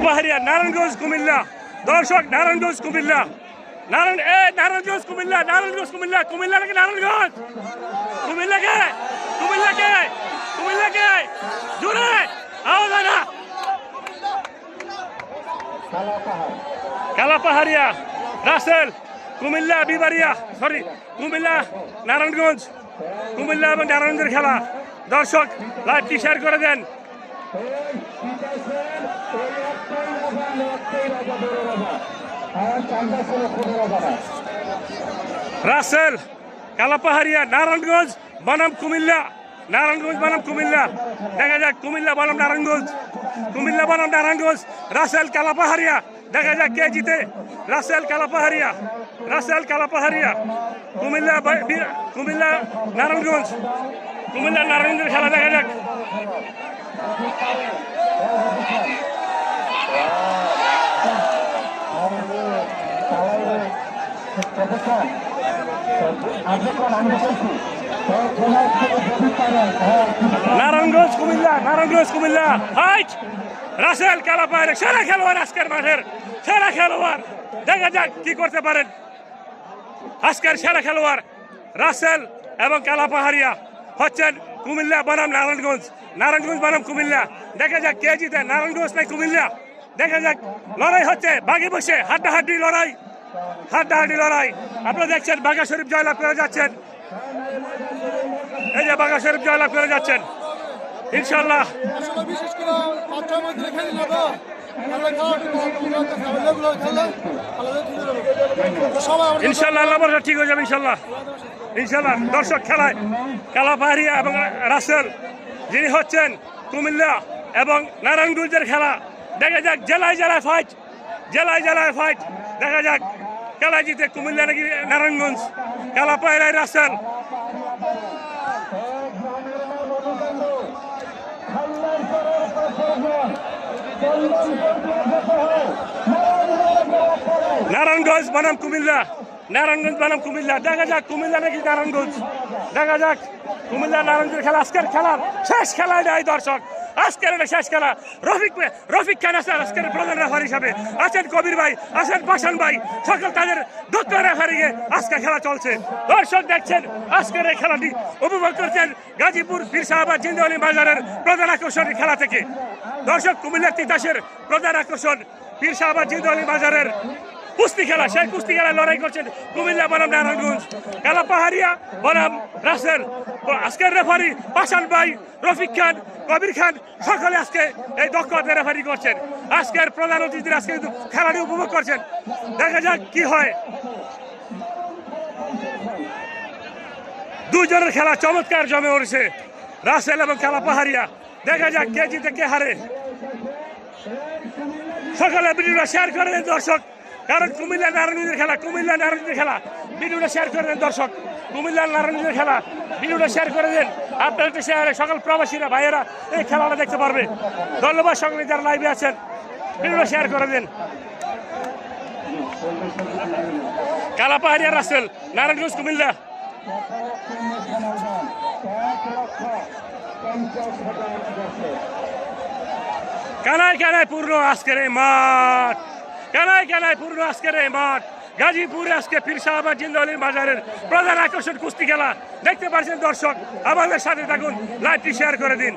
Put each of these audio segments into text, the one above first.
কালাপাহাড়িয়া নারায়ণগঞ্জ কুমিল্লা। দর্শক নারায়ণগঞ্জ কুমিল্লা। নারায়ণ, এ নারায়ণগঞ্জ কুমিল্লা নারায়ণগঞ্জ কুমিল্লা। কুমিল্লা নাকি নারায়ণগঞ্জ কুমিল্লা কে? কুমিল্লা কে? কুমিল্লা কে? জোরে, আওয়াজ না। কালাপাহাড়িয়া রাসেল, কুমিল্লা বিবারিয়া সরি কুমিল্লা, নারায়ণগঞ্জ। কুমিল্লা এবং নারায়ণগঞ্জের খেলা। দর্শক লাইভটি শেয়ার করে দেন। রাসেল, কালাপাহাড়িয়া, নারায়ণগঞ্জ, বনাম, কুমিল্লা। নারায়ণগঞ্জ, বনাম, কুমিল্লা। দেখা যাক, কুমিল্লা, বনাম, নারায়ণগঞ্জ। কুমিল্লা, বনাম, নারায়ণগঞ্জ, রাসেল, কালাপাহাড়িয়া। দেখা যাক কে জিতে। রাসেল, কালাপাহাড়িয়া। রাসেল, কালাপাহাড়িয়া। কুমিল্লা কুমিল্লা, নারায়ণগঞ্জ। কুমিল্লা, নারায়ণগঞ্জের খেলা নারায়ণগঞ্জ, কুমিল্লা নারায়ণগঞ্জ, কুমিল্লা। হাইট! রাসেল কালাপাহাড়ি সেরা খেলোয়াড় আজকের মাঠের, সেরা খেলোয়াড়। দেখা যাক কি করতে পারেন। আজকের সেরা খেলোয়াড় রাসেল এবং কালাপাহাড়িয়া। হচ্ছেন কুমিল্লা বনাম নারায়ণগঞ্জ। নারায়ণগঞ্জ বনাম কুমিল্লা। দেখা যাক কে জিতে। নারায়ণগঞ্জ নাই কুমিল্লা। দেখা যাক। লড়াই হচ্ছে। বাগে বসে। হাড্ডাহাড্ডি লড়াই। হাড্ডাহাড্ডি লড়াই। আপনারা দেখছেন বাঘা শরীফ জয়লাভ করে যাচ্ছেন। এই যে বাঘা শরীফ জয়লাভ করে যাচ্ছেন। ইনশাল্লাহ বিশেষ করে ইনশাল্লাহ আল্লাহ ঠিক হয়ে যাবে ইনশাল্লাহ ইনশাল্লাহ দর্শক খেলায় কালাপাহাড়িয়া এবং রাসেল যিনি হচ্ছেন কুমিল্লা এবং নারায়ণগঞ্জের খেলা, দেখা যাক, জেলায় জেলায় ফাইট জেলায় জেলায় ফাইট দেখা যাক খেলা জিতে কুমিল্লা নাকি নারায়ণগঞ্জ কালাপাহাড়িয়ায় রাসেল নারায়ণগঞ্জ বনাম কুমিল্লা। নারায়ণগঞ্জ বনাম কুমিল্লা। দেখা যাক, কুমিল্লা নাকি নারায়ণগঞ্জ। দেখা যাক, কুমিল্লা নারায়ণগঞ্জের খেলা, আজকের খেলার শেষ খেলা দেয় দর্শক। আজকের এটা শেষ খেলা। রফিক রফিক খান আছে আজকের প্রধান রেফার হিসাবে। আছেন কবির ভাই, আছেন পাশান ভাই। সকল তাদের দত্ত রেফারিংয়ে আজকে খেলা চলছে। দর্শক দেখছেন, আজকের এই খেলাটি উপভোগ করছেন গাজীপুর পীর সাহাবাদ জিন্দালি বাজারের প্রধান আকর্ষণের খেলা থেকে। দর্শক, কুমিল্লার তিতাসের প্রধান আকর্ষণ পীর সাহাবাদ জিন্দালি বাজারের কুস্তি খেলা, সেই কুস্তি খেলায় লড়াই করছেন কুমিল্লা বনাম নারায়ণগঞ্জ। কালা পাহাড়িয়া বনাম রাসেল। আজকের রেফারি পাশান ভাই, রফিক খান, কবির খান, সকলে আজকে এই দক্ষ হাতে রেফারি করছেন। আজকের প্রধান অতিথিরা আজকে কিন্তু খেলাটি উপভোগ করছেন। দেখা যাক কি হয়। দুজনের খেলা চমৎকার জমে উঠেছে। রাসেল এবং খেলা পাহাড়িয়া। দেখা যাক কে জিতে, কে হারে। সকালে ভিডিওটা শেয়ার করে দর্শক। কারণ কুমিল্লা নারায়ণগঞ্জের খেলা, কুমিল্লা নারায়ণগঞ্জের খেলা। ভিডিওটা শেয়ার করে দেন দর্শক। কুমিল্লা নারায়ণগঞ্জের খেলা। ভিডিওটা শেয়ার করে দেন। আপনারা একটু শেয়ারে সকল প্রবাসীরা, ভাইয়েরা এই খেলাটা দেখতে পারবে। ধন্যবাদ সঙ্গে যারা লাইভে আছেন। ভিডিওটা শেয়ার করে দেন। কালাপাহাড়িয়া রাসেল, নারায়ণগঞ্জ, কুমিল্লা। কানায় কানায় পূর্ণ আজকের এই মাঠ। কানায় কেনায় পূর্ণ আজকের এই মাঠ। গাজীপুরে আজকে পিরসাহাবাদ জিন্দলির বাজারের প্রধান আকর্ষণ কুস্তি খেলা। দেখতে পাচ্ছেন দর্শক, আমাদের সাথে থাকুন, লাইভটি শেয়ার করে দিন।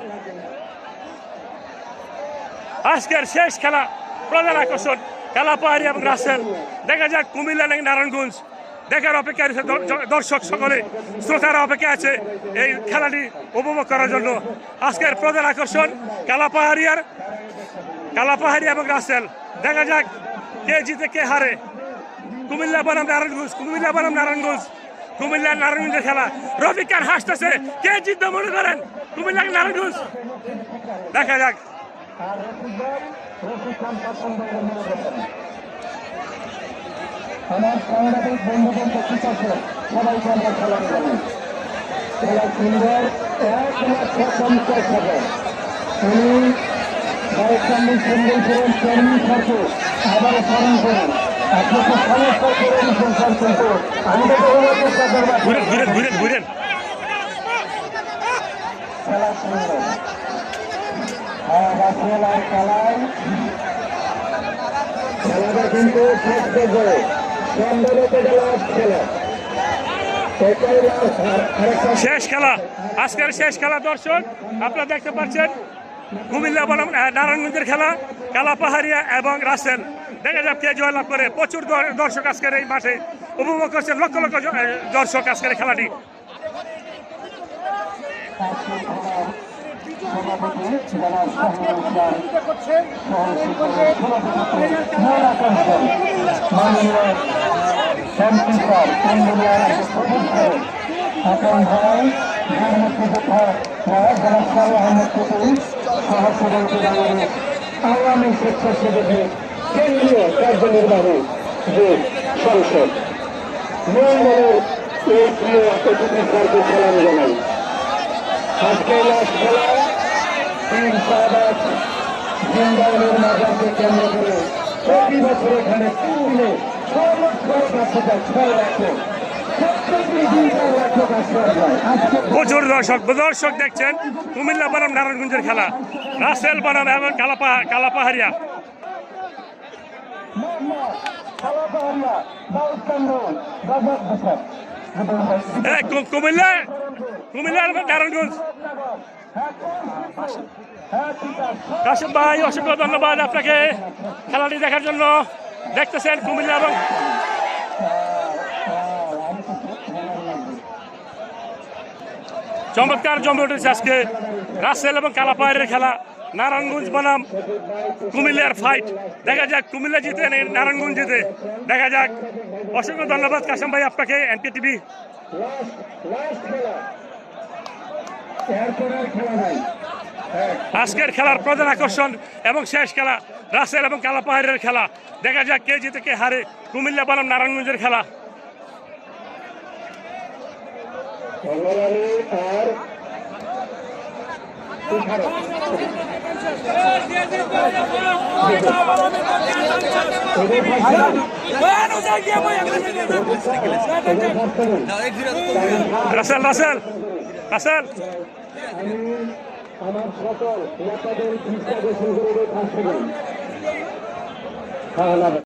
আজকের শেষ খেলা, প্রধান আকর্ষণ খেলা পাহাড়ি এবং রাসেল। দেখা যাক কুমিল্লা নাকি নারায়ণগঞ্জ। দেখার অপেক্ষা রয়েছে দর্শক সকলে, শ্রোতারা অপেক্ষা আছে এই খেলাটি উপভোগ করার জন্য। আজকের প্রধান আকর্ষণ কালা পাহাড়িয়ার কালা পাহাড়ি এবং রাসেল। দেখা যাক কে জিতে, কে হারে। কুমিল্লা বনাম নারায়ণগঞ্জ কুমিল্লা বনাম নারায়ণগঞ্জ কুমিল্লা নারায়ণগঞ্জের খেলা। রফিক খান হাসতেছে। কে জিতবে মনে করেন? কুমিল্লা নারায়ণগঞ্জ দেখা যাক। আমার সাংবাদিক বন্ধুবন্ধু ঠিক আছে সবাইকে আমরা খেলা জানাই খেলা সুন্দর। এক লক্ষ পঞ্চাশ হাজার উনি ভারতচন্দ্র সুন্দর করেন চেয়ারম্যান সরকার আবার স্মরণ করেন। আপনাকে সমস্যা করে সংসার কিন্তু চেষ্টা করব খেলা সুন্দর। হ্যাঁ খেলায়। খেলাটা কিন্তু শেষ পর্যায়ে শেষ খেলা। আজকের শেষ খেলা, দর্শক, আপনারা দেখতে পাচ্ছেন কুমিল্লা বনাম নারায়ণগঞ্জের খেলা কালা পাহাড়িয়া এবং রাসেল। দেখা যাক কে জয়লাভ করে। প্রচুর দর- দর্শক আজকের এই মাঠে উপভোগ করছেন। লক্ষ লক্ষ দর্শক আজকের খেলাটি। সভাপতি জনাব শাহিনুল ইসলাম মাননীয় এমপি স্যার ইঞ্জিনিয়ার আপন ভাই বীর মুক্তিযোদ্ধা জনাব সালে আহমেদ টুটুল সহসভাপতি বাংলাদেশ আওয়ামী স্বেচ্ছাসেবী কেন্দ্রীয় কার্যনির্বাহী যে সংসদ মঙ্গলের এই প্রিয় অতিথি স্যারকে সালাম জানাই আজকে তিন কেন্দ্র করে প্রতি বছর এখানে প্রচুর দর্শক দর্শক দেখছেন। কুমিল্লা বনাম নারায়ণগঞ্জের খেলা। রাসেল বনাম এবং কালাপা কালাপাহারিয়া মোহাম্মদ কুমিল্লা! কুমিল্লা এবং নারায়ণগঞ্জ। কাশিম ভাই, অসংখ্য ধন্যবাদ আপনাকে খেলাটি দেখার জন্য। দেখতেছেন কুমিল্লা এবং চমৎকার জমে উঠেছে আজকে। রাসেল এবং কালাপাহাড়ের খেলা। নারায়ণগঞ্জ বনাম। কুমিল্লার ফাইট দেখা যাক, কুমিল্লা জিতে নারায়ণগঞ্জ জিতে। দেখা যাক। অসংখ্য ধন্যবাদ কাশিম ভাই আপনাকে এনকে টিভি আজকের খেলার প্রধান আকর্ষণ এবং শেষ খেলা রাসেল এবং কালাপাহাড়ের খেলা দেখা যাক কে জিতে কে হারে কুমিল্লা বনাম নারায়ণগঞ্জের খেলা আর রাসেল রাসেল রাসেল। আমার সকল নেতাদের চিন্তা করে